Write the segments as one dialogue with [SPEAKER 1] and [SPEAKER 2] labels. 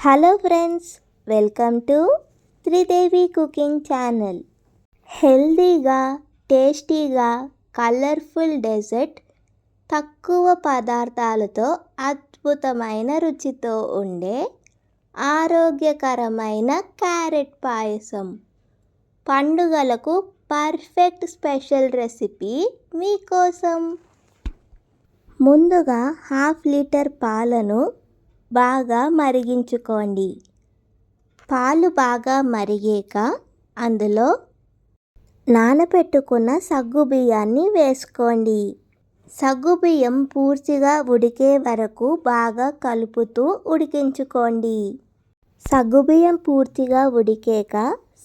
[SPEAKER 1] Hello friends welcome to Tridevi cooking channel హెల్దీగా టేస్టీగా colourful dessert తక్కువ పదార్థాలతో అద్భుతమైన రుచితో ఉండే ఆరోగ్యకరమైన క్యారెట్ పాయసం. పండుగలకు పర్ఫెక్ట్ స్పెషల్ రెసిపీ మీకోసం. ముందుగా హాఫ్ లీటర్ పాలను బాగా మరిగించుకోండి. పాలు బాగా మరిగాక అందులో నానబెట్టుకున్న సగ్గుబియ్యాన్ని వేసుకోండి. సగ్గుబియ్యం పూర్తిగా ఉడికే వరకు బాగా కలుపుతూ ఉడికించుకోండి. సగ్గుబియ్యం పూర్తిగా ఉడికాక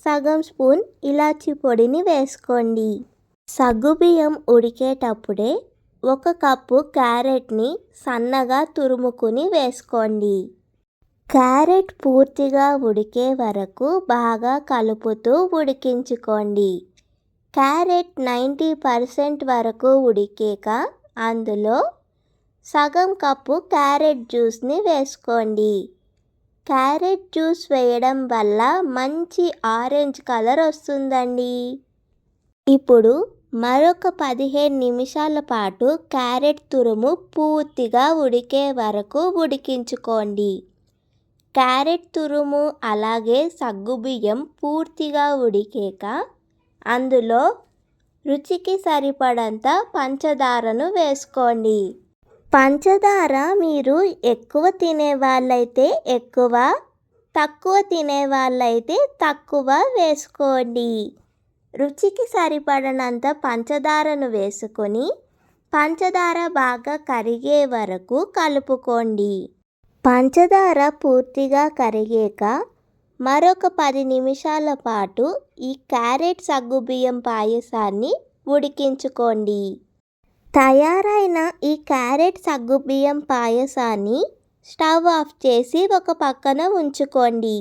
[SPEAKER 1] సగం స్పూన్ ఇలాచి పొడిని వేసుకోండి. సగ్గుబియ్యం ఉడికేటప్పుడే ఒక కప్పు క్యారెట్ని సన్నగా తురుముకుని వేసుకోండి. క్యారెట్ పూర్తిగా ఉడికే వరకు బాగా కలుపుతూ ఉడికించుకోండి. క్యారెట్ నైంటీ పర్సెంట్ వరకు ఉడికాక అందులో సగం కప్పు క్యారెట్ జ్యూస్ని వేసుకోండి. క్యారెట్ జ్యూస్ వేయడం వల్ల మంచి ఆరెంజ్ కలర్ వస్తుందండి. ఇప్పుడు మరొక పదిహేను నిమిషాల పాటు క్యారెట్ తురుము పూర్తిగా ఉడికే వరకు ఉడికించుకోండి. క్యారెట్ తురుము అలాగే సగ్గుబియ్యం పూర్తిగా ఉడికాక అందులో రుచికి సరిపడంత పంచదారను వేసుకోండి. పంచదార మీరు ఎక్కువ తినే వాళ్ళైతే ఎక్కువ తక్కువ తినే వాళ్ళైతే తక్కువ వేసుకోండి. రుచికి సరిపడనంత పంచదారను వేసుకొని పంచదార బాగా కరిగే వరకు కలుపుకోండి. పంచదార పూర్తిగా కరిగాక మరొక పది నిమిషాల పాటు ఈ క్యారెట్ సగ్గుబియ్యం పాయసాన్ని ఉడికించుకోండి. తయారైన ఈ క్యారెట్ సగ్గుబియ్యం పాయసాన్ని స్టవ్ ఆఫ్ చేసి ఒక పక్కన ఉంచుకోండి.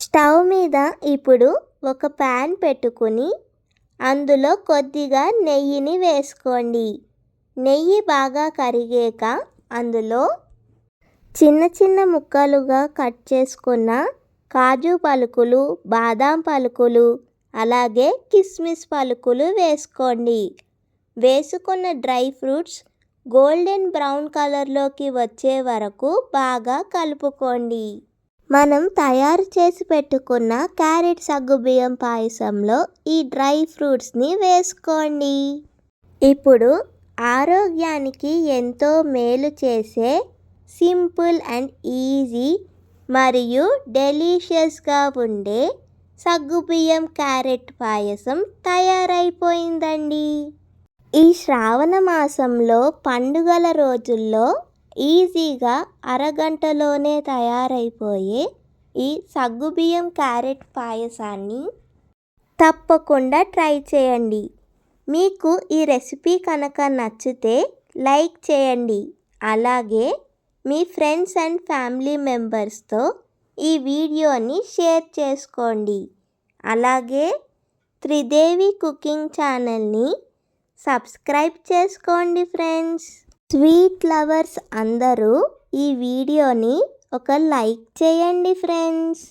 [SPEAKER 1] స్టవ్ మీద ఇప్పుడు ఒక ప్యాన్ పెట్టుకుని అందులో కొద్దిగా నెయ్యిని వేసుకోండి. నెయ్యి బాగా కరిగాక అందులో చిన్న చిన్న ముక్కలుగా కట్ చేసుకున్న కాజు పలుకులు బాదాం పలుకులు అలాగే కిస్మిస్ పలుకులు వేసుకోండి. వేసుకున్న డ్రై ఫ్రూట్స్ గోల్డెన్ బ్రౌన్ కలర్లోకి వచ్చే వరకు బాగా కలుపుకోండి. మనం తయారు చేసి పెట్టుకున్న క్యారెట్ సగ్గుబియ్యం పాయసంలో ఈ డ్రై ఫ్రూట్స్ని వేసుకోండి. ఇప్పుడు ఆరోగ్యానికి ఎంతో మేలు చేసే సింపుల్ అండ్ ఈజీ మరియు డెలీషియస్గా ఉండే సగ్గుబియ్యం క్యారెట్ పాయసం తయారైపోయిందండి. ఈ శ్రావణ మాసంలో పండుగల రోజుల్లో ఈజీగా అరగంటలోనే తయారైపోయే ఈ సగ్గుబియ్యం క్యారెట్ పాయసాన్ని తప్పకుండా ట్రై చేయండి. మీకు ఈ రెసిపీ కనుక నచ్చితే లైక్ చేయండి. అలాగే మీ ఫ్రెండ్స్ అండ్ ఫ్యామిలీ మెంబర్స్తో ఈ వీడియోని షేర్ చేసుకోండి. అలాగే త్రిదేవి కుకింగ్ ఛానల్ని సబ్స్క్రైబ్ చేసుకోండి ఫ్రెండ్స్. స్వీట్ లవర్స్ అందరూ ఈ వీడియోని ఒక లైక్ చేయండి ఫ్రెండ్స్.